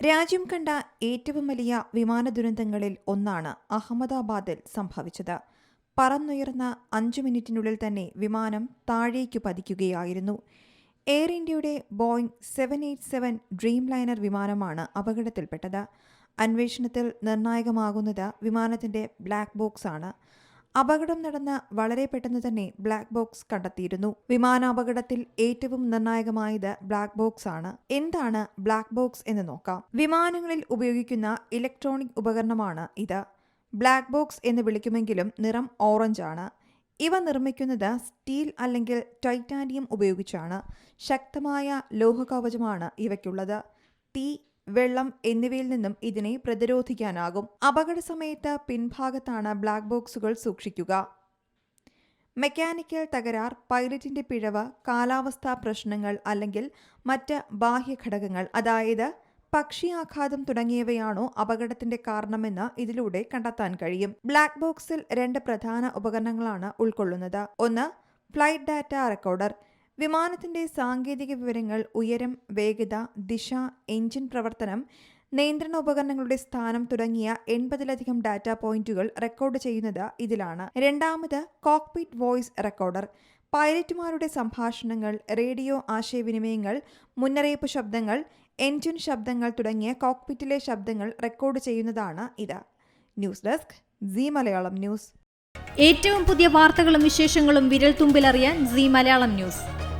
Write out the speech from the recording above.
രാജ്യം കണ്ട ഏറ്റവും വലിയ വിമാന ദുരന്തങ്ങളിൽ ഒന്നാണ് അഹമ്മദാബാദിൽ സംഭവിച്ചത്. പറന്നുയർന്ന അഞ്ചു മിനിറ്റിനുള്ളിൽ തന്നെ വിമാനം താഴേക്ക് പതിക്കുകയായിരുന്നു. എയർ ഇന്ത്യയുടെ Boeing seven eight seven Dreamliner വിമാനമാണ് അപകടത്തിൽപ്പെട്ടത്. അന്വേഷണത്തിൽ നിർണായകമാകുന്നത് വിമാനത്തിന്റെ ബ്ലാക്ക് ബോക്സ് ആണ് അപകടം നടന്ന് വളരെ പെട്ടെന്ന് തന്നെ ബ്ലാക്ക് ബോക്സ് കണ്ടെത്തിയിരുന്നു. വിമാനാപകടത്തിൽ ഏറ്റവും നിർണായകമായത് ബ്ലാക്ക് ബോക്സ് ആണ്. എന്താണ് ബ്ലാക്ക് ബോക്സ് എന്ന് നോക്കാം. വിമാനങ്ങളിൽ ഉപയോഗിക്കുന്ന ഇലക്ട്രോണിക് ഉപകരണമാണ് ഇത്. ബ്ലാക്ക് ബോക്സ് എന്ന് വിളിക്കുമെങ്കിലും നിറം ഓറഞ്ച് ആണ്. ഇവ നിർമ്മിക്കുന്നത് സ്റ്റീൽ അല്ലെങ്കിൽ ടൈറ്റാനിയം ഉപയോഗിച്ചാണ്. ശക്തമായ ലോഹകവചമാണ് ഇവയ്ക്കുള്ളത്. തീ വെള്ളം എന്നിവയിൽ നിന്നും ഇതിനെ പ്രതിരോധിക്കാനാകും. അപകട സമയത്ത് പിൻഭാഗത്താണ് ബ്ലാക്ക് ബോക്സുകൾ സൂക്ഷിക്കുക. മെക്കാനിക്കൽ തകരാർ പൈലറ്റിന്റെ പിഴവ് കാലാവസ്ഥാ പ്രശ്നങ്ങൾ അല്ലെങ്കിൽ മറ്റ് ബാഹ്യ ഘടകങ്ങൾ അതായത് പക്ഷിയാഘാതം തുടങ്ങിയവയാണോ അപകടത്തിന്റെ കാരണമെന്ന് ഇതിലൂടെ കണ്ടെത്താൻ കഴിയും. ബ്ലാക്ക് ബോക്സിൽ രണ്ട് പ്രധാന ഉപകരണങ്ങളാണ് ഉൾക്കൊള്ളുന്നത്. ഒന്ന് ഫ്ലൈറ്റ് ഡാറ്റ റെക്കോർഡർ വിമാനത്തിന്റെ സാങ്കേതിക വിവരങ്ങൾ ഉയരം വേഗത ദിശ എഞ്ചിൻ പ്രവർത്തനം നിയന്ത്രണ ഉപകരണങ്ങളുടെ സ്ഥാനം തുടങ്ങിയ എൺപതിലധികം ഡാറ്റ പോയിന്റുകൾ റെക്കോർഡ് ചെയ്യുന്നത് ഇതിലാണ്. രണ്ടാമത് കോക്പിറ്റ് വോയിസ് റെക്കോർഡർ. പൈലറ്റുമാരുടെ സംഭാഷണങ്ങൾ റേഡിയോ ആശയവിനിമയങ്ങൾ മുന്നറിയിപ്പ് ശബ്ദങ്ങൾ എൻജിൻ ശബ്ദങ്ങൾ തുടങ്ങിയ കോക്പിറ്റിലെ ശബ്ദങ്ങൾ റെക്കോർഡ് ചെയ്യുന്നതാണ് ഇത്. News desk C Malayalam news. ഏറ്റവും പുതിയ വാർത്തകളും വിശേഷങ്ങളും വിരൽ തുമ്പിലറിയാൻ സി മലയാളം ന്യൂസ്.